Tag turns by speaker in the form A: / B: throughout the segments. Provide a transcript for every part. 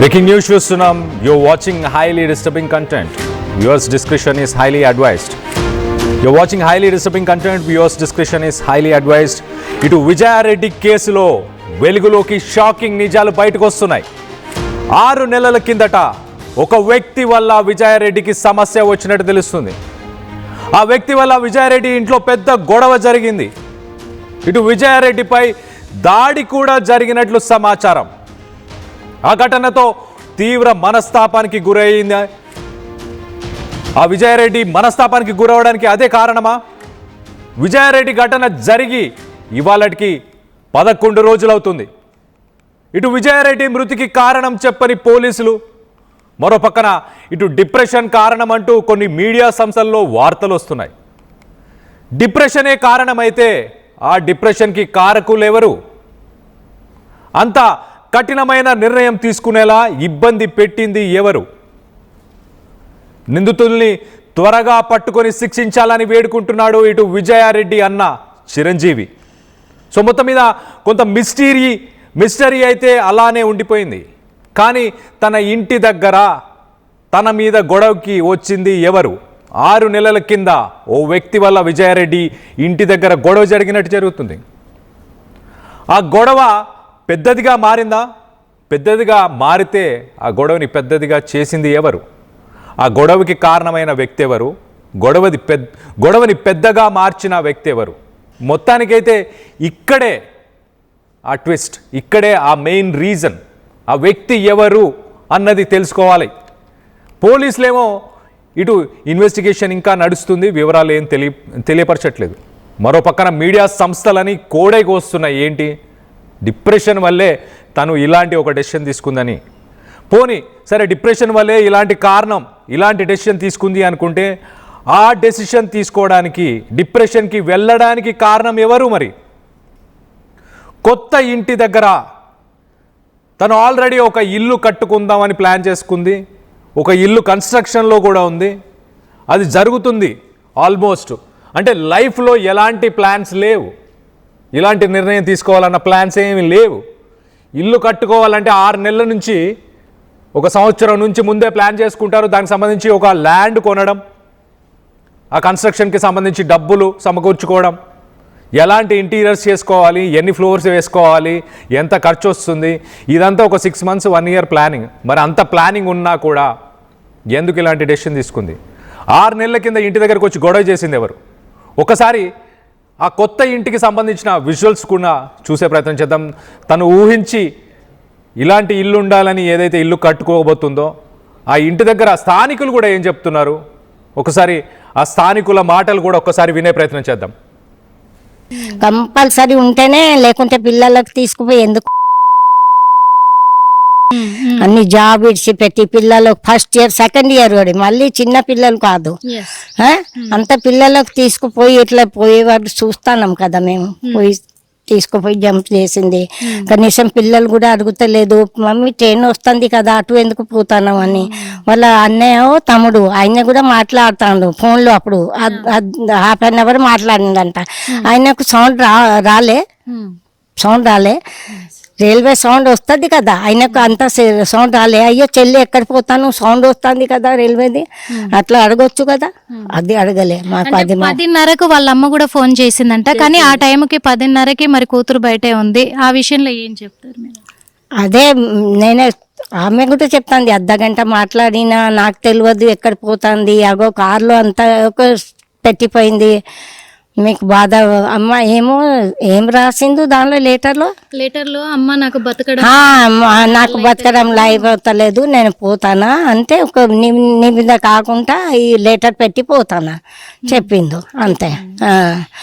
A: Breaking news చూస్తున్నాం you watching highly disturbing content yours description is highly advised your watching highly disturbing content yours description is highly advised ఇటు విజయారెడ్డి కేసులో వెలుగులోకి shocking నిజాలు బయటకు వస్తున్నాయి. ఆరు నెలల కిందట ఒక వ్యక్తి వల్ల విజయారెడ్డికి సమస్య వచ్చినట్టు తెలుస్తుంది. ఆ వ్యక్తి వల్ల విజయారెడ్డి ఇంట్లో పెద్ద గొడవ జరిగింది. ఇటు విజయారెడ్డిపై దాడి కూడా జరిగినట్లు సమాచారం. ఆ ఘటనతో తీవ్ర మనస్తాపానికి గురైంది. ఆ విజయారెడ్డి మనస్తాపానికి గురవడానికి అదే కారణమా? విజయారెడ్డి ఘటన జరిగి ఇవాళకి పదకొండు రోజులవుతుంది. ఇటు విజయారెడ్డి మృతికి కారణం చెప్పని పోలీసులు మరో పక్కన ఇటు డిప్రెషన్ కారణం అంటూ కొన్ని మీడియా సంస్థల్లో వార్తలు వస్తున్నాయి డిప్రెషనే కారణమైతే ఆ డిప్రెషన్కి కారకులు ఎవరు అంతా కఠినమైన నిర్ణయం తీసుకునేలా ఇబ్బంది పెట్టింది ఎవరు? నిందితుల్ని త్వరగా పట్టుకొని శిక్షించాలని వేడుకుంటున్నాడు ఇటు విజయారెడ్డి అన్న చిరంజీవి. సో మొత్తం మీద కొంత మిస్టీరీ మిస్టరీ అయితే అలానే ఉండిపోయింది. కానీ తన ఇంటి దగ్గర తన మీద గొడవకి వచ్చింది ఎవరు? ఆరు నెలల కింద ఓ వ్యక్తి వల్ల విజయారెడ్డి ఇంటి దగ్గర గొడవ జరిగినట్టు జరుగుతుంది. ఆ గొడవ పెద్దదిగా మారిందా? పెద్దదిగా మారితే ఆ గొడవని పెద్దదిగా చేసింది ఎవరు? ఆ గొడవకి కారణమైన వ్యక్తి ఎవరు? గొడవది పెద్ద గొడవని పెద్దగా మార్చిన వ్యక్తి ఎవరు? మొత్తానికైతే ఇక్కడే ఆ ట్విస్ట్ ఇక్కడే ఆ మెయిన్ రీజన్ ఆ వ్యక్తి ఎవరు అన్నది తెలుసుకోవాలి. పోలీసులేమో ఇటు ఇన్వెస్టిగేషన్ ఇంకా నడుస్తుంది వివరాలు ఏం తెలియ తెలియపరచట్లేదు. మరో పక్కన మీడియా సంస్థలని కోడై వస్తున్నాయి ఏంటి? డిప్రెషన్ వల్లే తను ఇలాంటి ఒక డెసిషన్ తీసుకుందని. పోని సరే డిప్రెషన్ వల్లే ఇలాంటి కారణం ఇలాంటి డెసిషన్ తీసుకుంది అనుకుంటే ఆ డెసిషన్ తీసుకోవడానికి డిప్రెషన్కి వెళ్ళడానికి కారణం ఎవరు మరి? కొత్త ఇంటి దగ్గర తను ఆల్రెడీ ఒక ఇల్లు కట్టుకుందామని ప్లాన్ చేసుకుంది ఒక ఇల్లు కన్స్ట్రక్షన్లో కూడా ఉంది అది జరుగుతుంది ఆల్మోస్ట్. అంటే లైఫ్లో ఎలాంటి ప్లాన్స్ లేవు. ఇలాంటి నిర్ణయం తీసుకోవాలన్న ప్లాన్స్ ఏమీ లేవు. ఇల్లు కట్టుకోవాలంటే ఆరు నెలల నుంచి ఒక సంవత్సరం నుంచి ముందే ప్లాన్ చేసుకుంటారు. దానికి సంబంధించి ఒక ల్యాండ్ కొనడం ఆ కన్స్ట్రక్షన్కి సంబంధించి డబ్బులు సమకూర్చుకోవడం. ఎలాంటి ఇంటీరియర్స్ చేసుకోవాలి ఎన్ని ఫ్లోర్స్ వేసుకోవాలి ఎంత ఖర్చు వస్తుంది ఇదంతా ఒక six months one year planning మరి అంత ప్లానింగ్ ఉన్నా కూడా ఎందుకు ఇలాంటి డెసిషన్ తీసుకుంది? ఆరు నెలల కింద ఇంటి దగ్గరకు వచ్చి గొడవ చేసింది ఎవరు? ఒకసారి ఆ కొత్త ఇంటికి సంబంధించిన విజువల్స్ కూడా చూసే ప్రయత్నం చేద్దాం. తను ఊహించి ఇలాంటి ఇల్లు ఉండాలని ఏదైతే ఇల్లు కట్టుకోబోతుందో ఆ ఇంటి దగ్గర స్థానికులు కూడా ఏం చెప్తున్నారు? ఒకసారి ఆ స్థానికుల మాటలు కూడా ఒక్కసారి వినే ప్రయత్నం చేద్దాం.
B: కంపల్సరీ ఉంటేనే లేకుంటే పిల్లలకు తీసుకుపోయి ఎందుకు అన్ని జాబ్ ఇడిచి పెట్టి పిల్లలకు ఫస్ట్ ఇయర్ సెకండ్ ఇయర్ కూడా మళ్ళీ చిన్న పిల్లలు కాదు. ఆ? అంత పిల్లలకు తీసుకుపోయి ఇట్లా పోయేవాడు చూస్తాం కదా మేము. పోయి తీసుకుపోయి జంప్ చేసింది. కనీసం పిల్లలు కూడా అడుగుతలేదు మమ్మీ ట్రైన్ వస్తుంది కదా అటు ఎందుకు పోతాను అని. వాళ్ళ అన్నయ్య తమ్ముడు ఆయన కూడా మాట్లాడుతాడు ఫోన్లో అప్పుడు. హాఫ్ అన్ అవర్ మాట్లాడిందంట. ఆయనకు సౌండ్ రా రాలే. సౌండ్ రాలే. రైల్వే సౌండ్ వస్తుంది కదా ఆయనకు అంత సౌండ్ రాలే. అయ్యో చెల్లి ఎక్కడ పోతాను? సౌండ్ వస్తుంది కదా రైల్వేది. అట్లా అడగొచ్చు కదా? అది అడగలే మాకు అది
C: పదిన్నరకు వాళ్ళ అమ్మ కూడా ఫోన్ చేసిందంట. కానీ ఆ టైంకి పదిన్నరకి మరి కూతురు బయటే ఉంది. ఆ విషయంలో ఏం చెప్తారు
B: అదే నేనే ఆమె కూడా చెప్తాంది. అర్ధ గంట మాట్లాడినా నాకు తెలియదు ఎక్కడ పోతుంది. అగో కార్లో అంతా ఒక పెట్టిపోయింది. మీకు బాధ అమ్మ ఏమో ఏం రాసిండు దానిలో లెటర్లో
C: లెటర్లో అమ్మ నాకు బతకడం
B: నాకు బతకడం లైవ్ అవుతలేదు నేను పోతానా? అంటే ఒక ని- మీద కాకుండా ఈ లెటర్ పెట్టి పోతానా? చెప్పిండు అంతే.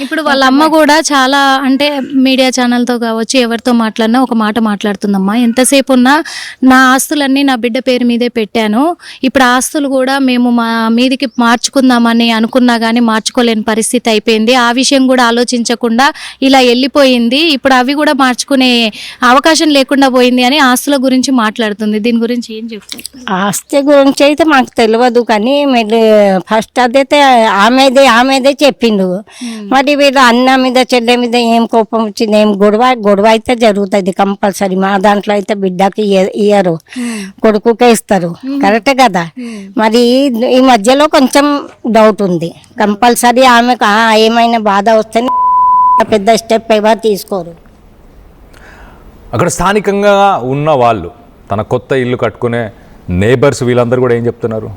C: ఇప్పుడు వాళ్ళ అమ్మ కూడా చాలా అంటే మీడియా ఛానల్తో కావచ్చు ఎవరితో మాట్లాడినా ఒక మాట మాట్లాడుతుందమ్మా. ఎంతసేపు ఉన్నా నా ఆస్తులన్నీ నా బిడ్డ పేరు మీదే పెట్టాను. ఇప్పుడు ఆస్తులు కూడా మేము మా మీదికి మార్చుకుందామని అనుకున్నా కానీ మార్చుకోలేని పరిస్థితి అయిపోయింది. ఆ విషయం కూడా ఆలోచించకుండా ఇలా వెళ్ళిపోయింది. ఇప్పుడు అవి కూడా మార్చుకునే అవకాశం లేకుండా పోయింది అని ఆస్తుల గురించి మాట్లాడుతుంది. దీని గురించి ఏం చెప్తారు?
B: ఆస్తి గురించి అయితే మాకు తెలియదు కానీ మీరు ఫస్ట్ అదైతే ఆమెదే ఆమెదే చెప్పిండు. మరి వీళ్ళు అన్న మీద చెల్లె మీద ఏం కోపం వచ్చింది ఏం గొడవ గొడవ అయితే జరుగుతుంది కంపల్సరీ. మా దాంట్లో అయితే బిడ్డకి ఇయ్య- ఇయ్యరు కొడుకుకే ఇస్తారు. కరెక్టే కదా? మరి ఈ మధ్యలో కొంచెం డౌట్ ఉంది. కంపల్సరీ ఆమెకు ఏమైనా బాధ వస్తేనే పెద్ద స్టెప్ ఎవరు తీసుకోరు.
A: అక్కడ స్థానికంగా ఉన్న వాళ్ళు తన కొత్త ఇల్లు కట్టుకునే నేబర్స్ వీళ్ళందరూ కూడా ఏం చెప్తున్నారు?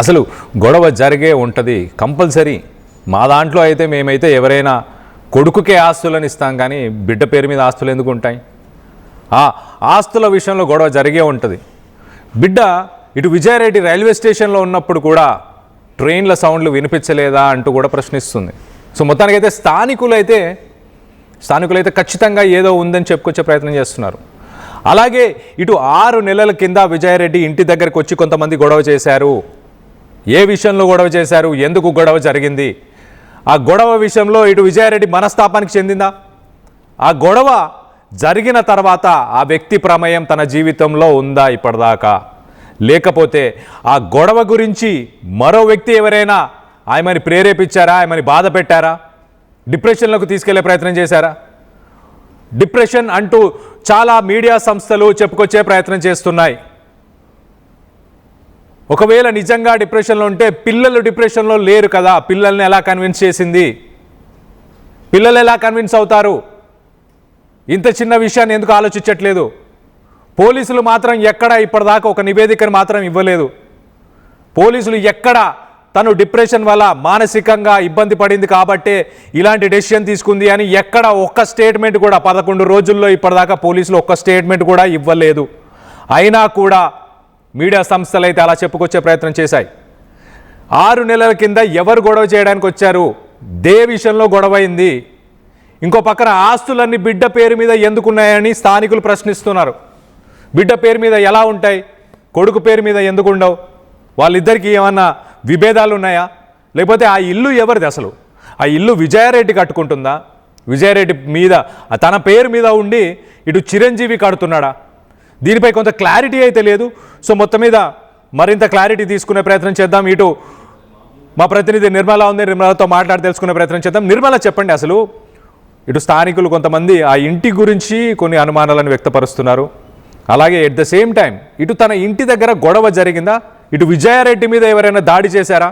A: అసలు గొడవ జరిగే ఉంటుంది కంపల్సరీ. మా దాంట్లో అయితే మేమైతే ఎవరైనా కొడుకుకే ఆస్తులను ఇస్తాం కానీ బిడ్డ పేరు మీద ఆస్తులు ఎందుకు ఉంటాయి? ఆ ఆస్తుల విషయంలో గొడవ జరిగే ఉంటుంది. బిడ్డ ఇటు విజయారెడ్డి రైల్వే స్టేషన్లో ఉన్నప్పుడు కూడా ట్రైన్ల సౌండ్లు వినిపించలేదా అంటూ కూడా ప్రశ్నిస్తుంది. సో మొత్తానికైతే స్థానికులైతే స్థానికులైతే ఖచ్చితంగా ఏదో ఉందని చెప్పుకొచ్చే ప్రయత్నం చేస్తున్నారు. అలాగే ఇటు ఆరు నెలల కింద విజయారెడ్డి ఇంటి దగ్గరకు వచ్చి కొంతమంది గొడవ చేశారు. ఏ విషయంలో గొడవ చేశారు? ఎందుకు గొడవ జరిగింది? ఆ గొడవ విషయంలో ఇటు విజయారెడ్డి మనస్తాపానికి చెందిందా? ఆ గొడవ జరిగిన తర్వాత ఆ వ్యక్తి ప్రమేయం తన జీవితంలో ఉందా ఇప్పటిదాకా? లేకపోతే ఆ గొడవ గురించి మరో వ్యక్తి ఎవరైనా ఆమెని ప్రేరేపించారా? ఆమెని బాధ పెట్టారా? డిప్రెషన్లోకి తీసుకెళ్ళే ప్రయత్నం చేశారా? డిప్రెషన్ అంటూ చాలా మీడియా సంస్థలు చెప్పుకొచ్చే ప్రయత్నం చేస్తున్నాయి. ఒకవేళ నిజంగా డిప్రెషన్లో ఉంటే పిల్లలు డిప్రెషన్లో లేరు కదా పిల్లల్ని ఎలా కన్విన్స్ చేసింది? పిల్లలు ఎలా కన్విన్స్ అవుతారు? ఇంత చిన్న విషయాన్ని ఎందుకు ఆలోచించట్లేదు? పోలీసులు మాత్రం ఎక్కడ ఇప్పటిదాకా ఒక నివేదికను మాత్రం ఇవ్వలేదు. పోలీసులు ఎక్కడ తను డిప్రెషన్ వల్ల మానసికంగా ఇబ్బంది పడింది కాబట్టే ఇలాంటి డెసిషన్ తీసుకుంది అని ఎక్కడ ఒక్క స్టేట్మెంట్ కూడా పదకొండు రోజుల్లో ఇప్పటిదాకా పోలీసులు ఒక్క స్టేట్మెంట్ కూడా ఇవ్వలేదు. అయినా కూడా మీడియా సంస్థలు అయితే అలా చెప్పుకొచ్చే ప్రయత్నం చేశాయి. ఆరు నెలల కింద ఎవరు గొడవ చేయడానికి వచ్చారు? దే విషయంలో గొడవైంది ఇంకో పక్కన ఆస్తులన్నీ బిడ్డ పేరు మీద ఎందుకున్నాయని స్థానికులు ప్రశ్నిస్తున్నారు. బిడ్డ పేరు మీద ఎలా ఉంటాయి? కొడుకు పేరు మీద ఎందుకు ఉండవు? వాళ్ళిద్దరికీ ఏమన్నా విభేదాలు ఉన్నాయా? లేకపోతే ఆ ఇల్లు ఎవరిది అసలు? ఆ ఇల్లు విజయారెడ్డి కట్టుకుంటుందా? విజయారెడ్డి మీద తన పేరు మీద ఉండి ఇటు చిరంజీవి కడుతున్నాడా? దీనిపై కొంత క్లారిటీ అయితే లేదు. సో మొత్తం మీద మరింత క్లారిటీ తీసుకునే ప్రయత్నం చేద్దాం. ఇటు మా ప్రతినిధి నిర్మల ఉంది. నిర్మలతో మాట్లాడి తెలుసుకునే ప్రయత్నం చేద్దాం. నిర్మల చెప్పండి అసలు. ఇటు స్థానికులు కొంతమంది ఆ ఇంటి గురించి కొన్ని అనుమానాలను వ్యక్తపరుస్తున్నారు. అలాగే ఎట్ ద సేమ్ టైం ఇటు తన ఇంటి దగ్గర గొడవ జరిగిందా? ఇటు విజయారెడ్డి మీద ఎవరైనా దాడి చేశారా?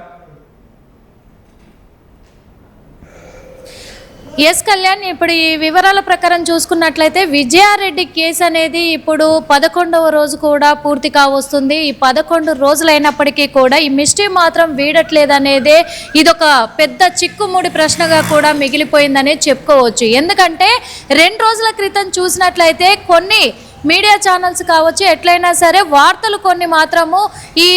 C: ఎస్ కళ్యాణ్ ఇప్పుడు ఈ వివరాల ప్రకారం చూసుకున్నట్లయితే విజయారెడ్డి కేసు అనేది ఇప్పుడు పదకొండవ రోజు కూడా పూర్తి కావస్తుంది. ఈ పదకొండు రోజులైనప్పటికీ కూడా ఈ మిస్టరీ మాత్రం వీడట్లేదనేదే ఇదొక పెద్ద చిక్కుముడి ప్రశ్నగా కూడా మిగిలిపోయిందనే చెప్పుకోవచ్చు. ఎందుకంటే రెండు రోజుల క్రితం చూసినట్లయితే కొన్ని మీడియా ఛానల్స్ కావచ్చు ఎట్లయినా సరే వార్తలు కొన్ని మాత్రము ఈ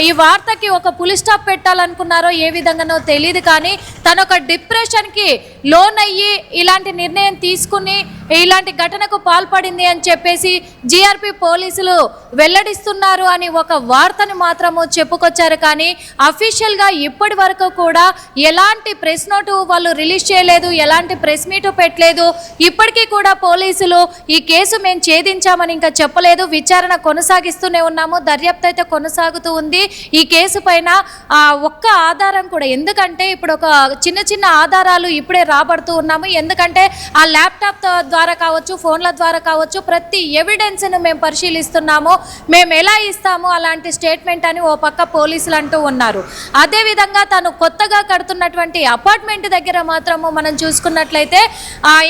C: ఈ- వార్తకి ఒక పులి స్టాప్ పెట్టాలనుకున్నారో ఏ విధంగానో తెలియదు కానీ తన ఒక డిప్రెషన్కి లోన్ అయ్యి ఇలాంటి నిర్ణయం తీసుకుని ఇలాంటి ఘటనకు పాల్పడింది అని చెప్పేసి జిఆర్పి పోలీసులు వెల్లడిస్తున్నారు అని ఒక వార్తను మాత్రము చెప్పుకొచ్చారు. కానీ అఫీషియల్గా ఇప్పటి వరకు కూడా ఎలాంటి ప్రెస్ నోటు వాళ్ళు రిలీజ్ చేయలేదు ఎలాంటి ప్రెస్ మీటు పెట్టలేదు. ఇప్పటికీ కూడా పోలీసులు ఈ కేసు మేము ఛేదించామని ఇంకా చెప్పలేదు. విచారణ కొనసాగిస్తూనే ఉన్నాము. దర్యాప్తు అయితే కొనసాగుతూ ఉంది. ఈ కేసు పైన ఆ ఒక్క ఆధారం కూడా ఎందుకంటే ఇప్పుడు ఒక చిన్న చిన్న ఆధారాలు ఇప్పుడే రాబడుతూ ఉన్నాము. ఎందుకంటే ఆ ల్యాప్టాప్ ద్వారా ద్వారా కావచ్చు ఫోన్ల ద్వారా కావచ్చు ప్రతి ఎవిడెన్స్ను మేము పరిశీలిస్తున్నాము. మేము ఎలా ఇస్తాము అలాంటి స్టేట్మెంట్ అని ఓ పక్క పోలీసులు అంటూ ఉన్నారు. అదేవిధంగా తను కొత్తగా కడుతున్నటువంటి అపార్ట్మెంట్ దగ్గర మాత్రము మనం చూసుకున్నట్లయితే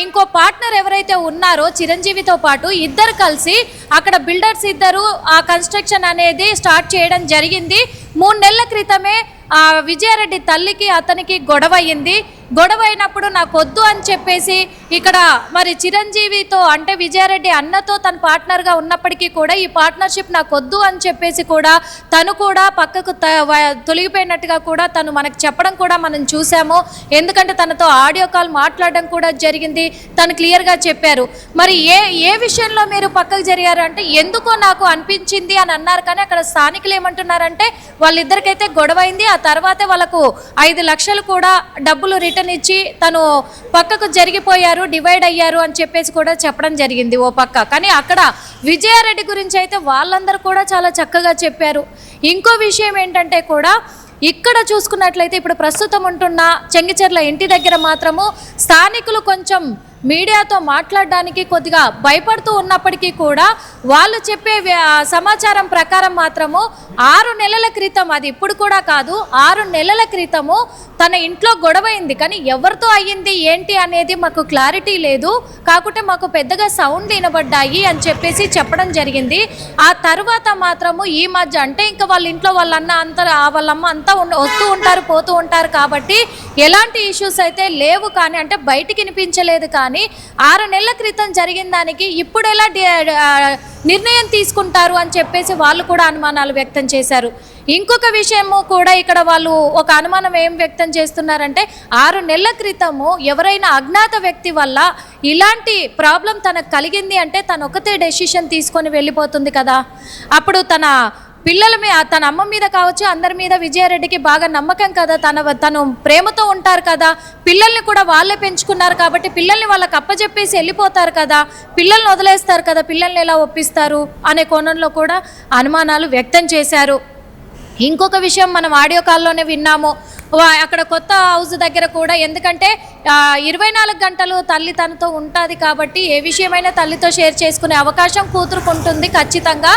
C: ఇంకో పార్ట్నర్ ఎవరైతే ఉన్నారో చిరంజీవితో పాటు ఇద్దరు కలిసి అక్కడ బిల్డర్స్ ఇద్దరు ఆ కన్స్ట్రక్షన్ అనేది స్టార్ట్ చేయడం జరిగింది. మూడు నెలల క్రితమే ఆ విజయారెడ్డి తల్లికి అతనికి గొడవ అయ్యింది గొడవ అయినప్పుడు నాకు వద్దు అని చెప్పేసి ఇక్కడ మరి చిరంజీవితో అంటే విజయారెడ్డి అన్నతో తన పార్ట్నర్గా ఉన్నప్పటికీ కూడా ఈ పార్ట్నర్షిప్ నాకు వద్దు అని చెప్పేసి కూడా తను కూడా పక్కకు త- తొలగిపోయినట్టుగా కూడా తను మనకు చెప్పడం కూడా మనం చూసాము. ఎందుకంటే తనతో ఆడియో కాల్ మాట్లాడడం కూడా జరిగింది. తను క్లియర్గా చెప్పారు. మరి ఏ ఏ విషయంలో మీరు పక్కకు జరిగారు అంటే ఎందుకో నాకు అనిపించింది అని అన్నారు కానీ అక్కడ స్థానికులు ఏమంటున్నారంటే వాళ్ళిద్దరికైతే గొడవ అయింది ఆ తర్వాతే వాళ్ళకు ఐదు లక్షలు కూడా డబ్బులు రిటర్న్ ఇచ్చి తను పక్కకు జరిగిపోయారు డివైడ్ అయ్యారు అని చెప్పేసి కూడా చెప్పడం జరిగింది ఓ పక్క. కానీ అక్కడ విజయారెడ్డి గురించి అయితే వాళ్ళందరూ కూడా చాలా చక్కగా చెప్పారు. ఇంకో విషయం ఏంటంటే కూడా ఇక్కడ చూసుకున్నట్లయితే ఇప్పుడు ప్రస్తుతం ఉంటున్న చెంగిచెర్ల ఇంటి దగ్గర మాత్రము స్థానికులు కొంచెం మీడియాతో మాట్లాడడానికి కొద్దిగా భయపడుతూ ఉన్నప్పటికీ కూడా వాళ్ళు చెప్పే సమాచారం ప్రకారం మాత్రము ఆరు నెలల క్రితం అది ఇప్పుడు కూడా కాదు ఆరు నెలల క్రితము తన ఇంట్లో గొడవ అయింది కానీ ఎవరితో అయ్యింది ఏంటి అనేది మాకు క్లారిటీ లేదు. కాకుంటే మాకు పెద్దగా సౌండ్ వినబడ్డాయి అని చెప్పేసి చెప్పడం జరిగింది. ఆ తర్వాత మాత్రము ఈ మధ్య అంటే ఇంకా వాళ్ళ ఇంట్లో వాళ్ళ అన్న అంతా వాళ్ళమ్మ అంతా వస్తూ ఉంటారు పోతూ ఉంటారు కాబట్టి ఎలాంటి ఇష్యూస్ అయితే లేవు కానీ అంటే బయటికి వినిపించలేదు కానీ ఆరు నెలల క్రితం జరిగిన దానికి ఇప్పుడు ఎలా నిర్ణయం తీసుకుంటారు అని చెప్పేసి వాళ్ళు కూడా అనుమానాలు వ్యక్తం చేశారు. ఇంకొక విషయము కూడా ఇక్కడ వాళ్ళు ఒక అనుమానం ఏం వ్యక్తం చేస్తున్నారంటే ఆరు నెలల క్రితము ఎవరైనా అజ్ఞాత వ్యక్తి వల్ల ఇలాంటి ప్రాబ్లం తనకు కలిగింది అంటే తను ఒకతే డెసిషన్ తీసుకొని వెళ్ళిపోతుంది కదా. అప్పుడు తన పిల్లల మీద తన అమ్మ మీద కావచ్చు అందరి మీద విజయారెడ్డికి బాగా నమ్మకం కదా తన తను ప్రేమతో ఉంటారు కదా. పిల్లల్ని కూడా వాళ్ళే పెంచుకున్నారు కాబట్టి పిల్లల్ని వాళ్ళకి అప్పచెప్పేసి వెళ్ళిపోతారు కదా. పిల్లల్ని వదిలేస్తారు కదా పిల్లల్ని ఎలా ఒప్పిస్తారు? అనే కోణంలో కూడా అనుమానాలు వ్యక్తం చేశారు. ఇంకొక విషయం మనం ఆడియో కాల్లోనే విన్నాము. అక్కడ కొత్త హౌస్ దగ్గర కూడా ఎందుకంటే ఇరవై నాలుగు గంటలు తల్లి తనతో ఉంటుంది కాబట్టి ఏ విషయమైనా తల్లితో షేర్ చేసుకునే అవకాశం కూతురుకుంటుంది ఖచ్చితంగా.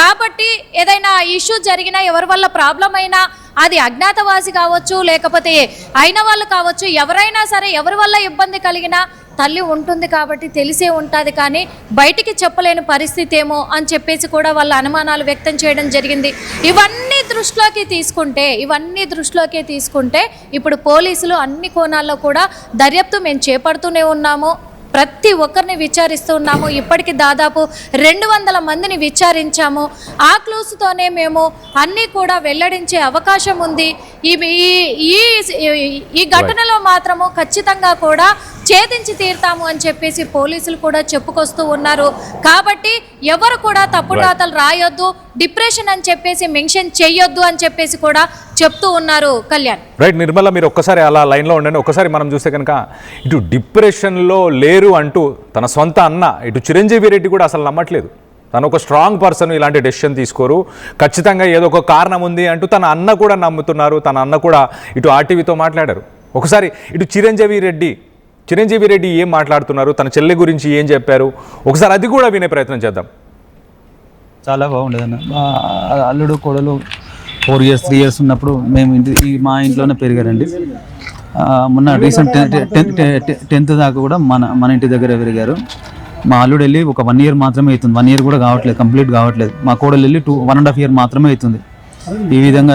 C: కాబట్టి ఏదైనా ఇష్యూ జరిగినా ఎవరి వల్ల ప్రాబ్లం అయినా అది అజ్ఞాతవాసి కావచ్చు లేకపోతే అయిన వాళ్ళు కావచ్చు ఎవరైనా సరే ఎవరి వల్ల ఇబ్బంది కలిగినా తల్లి ఉంటుంది కాబట్టి తెలిసే ఉంటుంది కానీ బయటికి చెప్పలేని పరిస్థితి ఏమో అని చెప్పేసి కూడా వాళ్ళ అనుమానాలు వ్యక్తం చేయడం జరిగింది. ఇవన్నీ దృష్టిలోకి తీసుకుంటే ఇవన్నీ దృష్టిలోకి తీసుకుంటే ఇప్పుడు పోలీసులు అన్ని కోణాల్లో కూడా దర్యాప్తు మేము చేపడుతూనే ఉన్నాము. ప్రతి ఒక్కరిని విచారిస్తూ ఉన్నాము. ఇప్పటికి దాదాపు రెండు వందల మందిని విచారించాము. ఆ క్లూస్తోనే మేము అన్నీ కూడా వెల్లడించే అవకాశం ఉంది. ఈ ఈ ఈ- ఈ ఘటనలో మాత్రము ఖచ్చితంగా కూడా ఛేదించి తీరుతాము అని చెప్పేసి పోలీసులు కూడా చెప్పుకొస్తూ ఉన్నారు. కాబట్టి ఎవరు కూడా తప్పుడు రాతలు రాయొద్దు డిప్రెషన్ అని చెప్పేసి మెన్షన్ చేయొద్దు అని చెప్పేసి కూడా చెప్తూ ఉన్నారు కళ్యాణ్.
A: రైట్ నిర్మల మీరు ఒక్కసారి అలా లైన్లో ఉండండి. ఒక్కసారి మనం చూస్తే కనుక ఇటు డిప్రెషన్లో లేరు అంటూ తన సొంత అన్న ఇటు చిరంజీవి రెడ్డి కూడా అసలు నమ్మట్లేదు. తను ఒక స్ట్రాంగ్ పర్సన్ ఇలాంటి డెసిషన్ తీసుకోరు. ఖచ్చితంగా ఏదో ఒక కారణం ఉంది అంటూ తన అన్న కూడా నమ్ముతున్నారు. తన అన్న కూడా ఇటు ఆర్టీవీతో మాట్లాడారు. ఒకసారి ఇటు చిరంజీవి రెడ్డి చిరంజీవి రెడ్డి ఏం మాట్లాడుతున్నారు? తన చెల్లె గురించి ఏం చెప్పారు? ఒకసారి అది కూడా వినే ప్రయత్నం చేద్దాం.
D: చాలా బాగుండేది అల్లుడు కోడలు ఫోర్ ఇయర్స్ త్రీ ఇయర్స్ ఉన్నప్పుడు మేము ఇంటి ఈ మా ఇంట్లోనే పెరిగారండి. మొన్న రీసెంట్ టెన్త్ టెన్త్ దాకా కూడా మన మన ఇంటి దగ్గర పెరిగారు. మా అల్లుడు వెళ్ళి ఒక వన్ ఇయర్ మాత్రమే అవుతుంది. వన్ ఇయర్ కూడా కావట్లేదు కంప్లీట్ కావట్లేదు. మా కోడలు వెళ్ళి two one and half year మాత్రమే అవుతుంది. ఈ విధంగా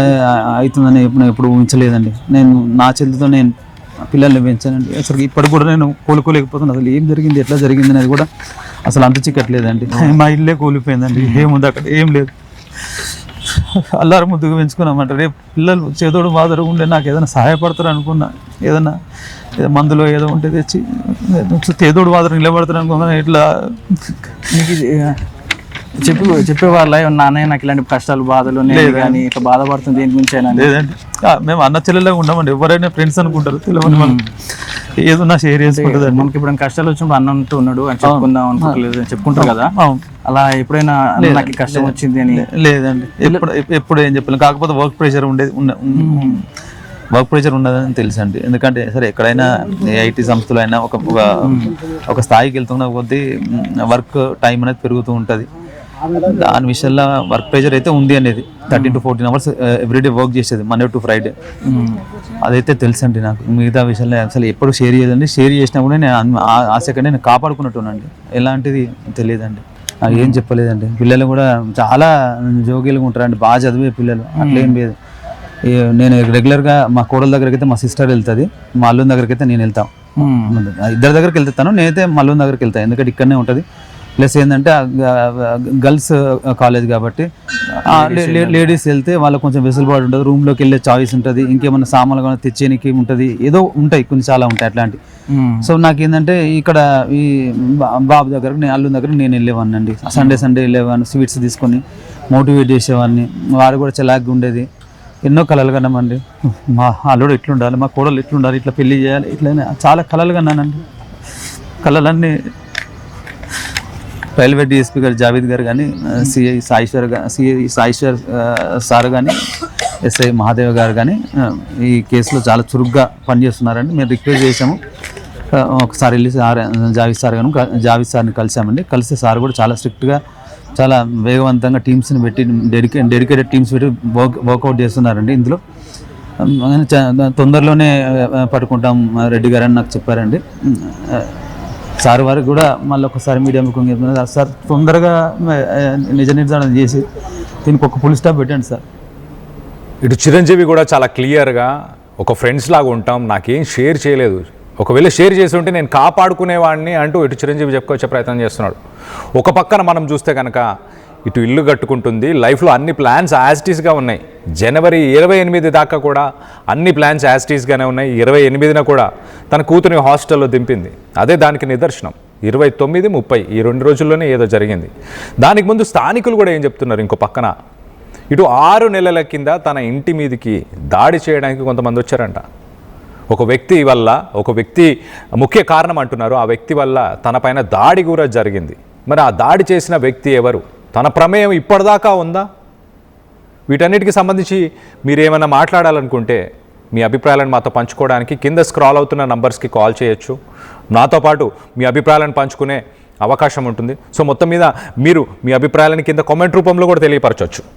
D: అవుతుందని ఎప్పుడు ఎప్పుడు ఊహించలేదండి. నేను నా చెల్లితో నేను పిల్లల్ని పెంచానండి. అసలు ఇప్పటికి కూడా నేను కోలుకోలేకపోతున్నాను అసలు ఏం జరిగింది ఎట్లా జరిగింది అనేది కూడా అసలు అంత చిక్కట్లేదండి మా ఇల్లే కూలిపోయిందండి. ఏముంది అక్కడ? ఏం లేదు. అల్లారు ముద్దుగా పెంచుకున్నామంట. రేపు పిల్లలు చేదోడు బాధడు ఉండే నాకు ఏదైనా సహాయపడతారు అనుకున్నా. ఏదైనా ఏదో మందులో ఏదో ఉంటే తెచ్చి చేదోడు బాధడు నిలబడతారు అనుకున్నా. ఇట్లా
E: చెప్పు చెప్పేవాళ్ళ నాన్నయ్య నాకు ఇలాంటి కష్టాలు బాధలు నేను కానీ ఇట్లా బాధపడుతుంది దేని గురించి అయినా.
D: లేదండి. మేము అన్న చెల్లెలాగా ఉండమండి. ఎవరైనా ఫ్రెండ్స్ అనుకుంటారు తెలియని మనం ఏదన్నా షేర్ చేసుకుంటుందండి.
E: మనకి ఇప్పుడు కష్టాలు వచ్చినప్పుడు అన్న అంటూ ఉన్నాడు అని చెప్పుకుందాం అనుకోలేదు అని చెప్పుకుంటారు కదా. అలా ఎప్పుడైనా నాకు కష్టం వచ్చింది అని
D: లేదండి. ఎప్పుడు ఎప్పుడు ఏం చెప్పలేం. కాకపోతే వర్క్ ప్రెషర్ ఉండేది వర్క్ ప్రెషర్ ఉన్నదని తెలుసండి. ఎందుకంటే సరే ఎక్కడైనా ఐటీ సంస్థలో అయినా ఒక ఒక- ఒక స్థాయికి వెళ్తున్న కొద్దీ వర్క్ టైం అనేది పెరుగుతూ ఉంటుంది. దాని విషయంలో వర్క్ ప్రెషర్ అయితే ఉంది అనేది. Thirteen to fourteen hours everyday work చేసేది మండే టు ఫ్రైడే అదైతే తెలుసండి నాకు. మిగతా విషయంలో అసలు ఎప్పుడు షేర్ చేయదండి షేర్ చేసినా కూడా నేను ఆ- సెకండ్ నేను కాపాడుకున్నట్టునండి. ఎలాంటిది తెలియదండి. నాకు ఏం చెప్పలేదండి. పిల్లలు కూడా చాలా జోగిలుగా ఉంటారండి. బాగా చదివే పిల్లలు. అట్లేం లేదు. ఈ నేను రెగ్యులర్గా మా కోడల దగ్గరికి అయితే మా సిస్టర్ వెళ్తుంది. మా అల్లుని దగ్గరికి అయితే నేను వెళ్తాం. ఇద్దరి దగ్గరికి వెళ్తాను. నేనైతే మల్లూన్ దగ్గరికి వెళ్తాను ఎందుకంటే ఇక్కడనే ఉంటుంది. ప్లస్ ఏంటంటే గర్ల్స్ కాలేజ్ కాబట్టి లేడీస్ వెళ్తే వాళ్ళకి కొంచెం వెసులుబాటు ఉంటుంది రూమ్లోకి వెళ్ళే చాయిస్ ఉంటుంది ఇంకేమైనా సామాన్లు కానీ తెచ్చేనికి ఉంటుంది ఏదో ఉంటాయి కొన్ని చాలా ఉంటాయి అట్లాంటి. సో నాకు ఏంటంటే ఇక్కడ ఈ బాబు దగ్గరకు నేను అల్లు దగ్గరకు నేను వెళ్ళేవాడిని అండి సండే సండే వెళ్ళేవాడిని స్వీట్స్ తీసుకొని మోటివేట్ చేసేవాడిని వారు కూడా చలాగ్గా ఉండేది. ఎన్నో కళలు కన్నామండి. మా అల్లుడు ఇట్లుండాలి మా కోడలు ఇట్లుండాలి ఇట్లా పెళ్ళి చేయాలి ఇట్లా చాలా కళలు కన్నానండి. కళలన్నీ రైల్వే డిఎస్పీ గారు జావేద్ గారు కానీ CI Saishwar CI Saishwar sir కానీ ఎస్ఐ మహాదేవ్ గారు కానీ ఈ కేసులో చాలా చురుగ్గా పనిచేస్తున్నారండి. మేము రిక్వెస్ట్ చేశాము. ఒకసారి వెళ్ళి సార్ జావేద్ సార్ గాను జావేద్ సార్ని కలిసామండి కలిసి సార్ కూడా చాలా స్ట్రిక్ట్గా చాలా వేగవంతంగా టీమ్స్ని పెట్టి డెడికే డెడికేటెడ్ టీమ్స్ పెట్టి వర్క్ వర్కౌట్ చేస్తున్నారండి ఇందులో. చ- తొందరలోనే పట్టుకుంటాం రెడ్డి గారు అని నాకు చెప్పారండి. సార్ వారికి కూడా మళ్ళీ ఒకసారి మీడియా ముఖంగా చెప్తున్నారు సార్ తొందరగా నిజ నిర్ధారణ చేసి దీనికి ఒక పులి స్టాప్ పెట్టండి సార్.
A: ఇటు చిరంజీవి కూడా చాలా క్లియర్గా ఒక ఫ్రెండ్స్ లాగా ఉంటాం నాకేం షేర్ చేయలేదు. ఒకవేళ షేర్ చేసి ఉంటే నేను కాపాడుకునేవాడిని అంటూ ఇటు చిరంజీవి చెప్పుకొచ్చే ప్రయత్నం చేస్తున్నాడు. ఒక పక్కన మనం చూస్తే కనుక ఇటు ఇల్లు కట్టుకుంటుంది. లైఫ్లో అన్ని ప్లాన్స్ యాజిటీస్గా ఉన్నాయి. జనవరి ఇరవై ఎనిమిది దాకా కూడా అన్ని ప్లాన్స్ యాజిటీస్గానే ఉన్నాయి. ఇరవై ఎనిమిదిన కూడా తన కూతురిని హాస్టల్లో దింపింది. అదే దానికి నిదర్శనం. ఇరవై తొమ్మిది ముప్పై ఈ రెండు రోజుల్లోనే ఏదో జరిగింది. దానికి ముందు స్థానికులు కూడా ఏం చెప్తున్నారు ఇంకో పక్కన? ఇటు ఆరు నెలల కింద తన ఇంటి మీదకి దాడి చేయడానికి కొంతమంది వచ్చారంట. ఒక వ్యక్తి వల్ల ఒక వ్యక్తి ముఖ్య కారణం అంటున్నారు. ఆ వ్యక్తి వల్ల తన పైన దాడి కూడా జరిగింది. మరి ఆ దాడి చేసిన వ్యక్తి ఎవరు? తన ప్రమేయం ఇప్పటిదాకా ఉందా? వీటన్నిటికి సంబంధించి మీరు ఏమైనా మాట్లాడాలనుకుంటే మీ అభిప్రాయాలను మాతో పంచుకోవడానికి కింద స్క్రాల్ అవుతున్న నంబర్స్కి కాల్ చేయొచ్చు. నాతో పాటు మీ అభిప్రాయాలను పంచుకునే అవకాశం ఉంటుంది. సో మొత్తం మీద మీరు మీ అభిప్రాయాలను కింద కామెంట్ రూపంలో కూడా తెలియపరచవచ్చు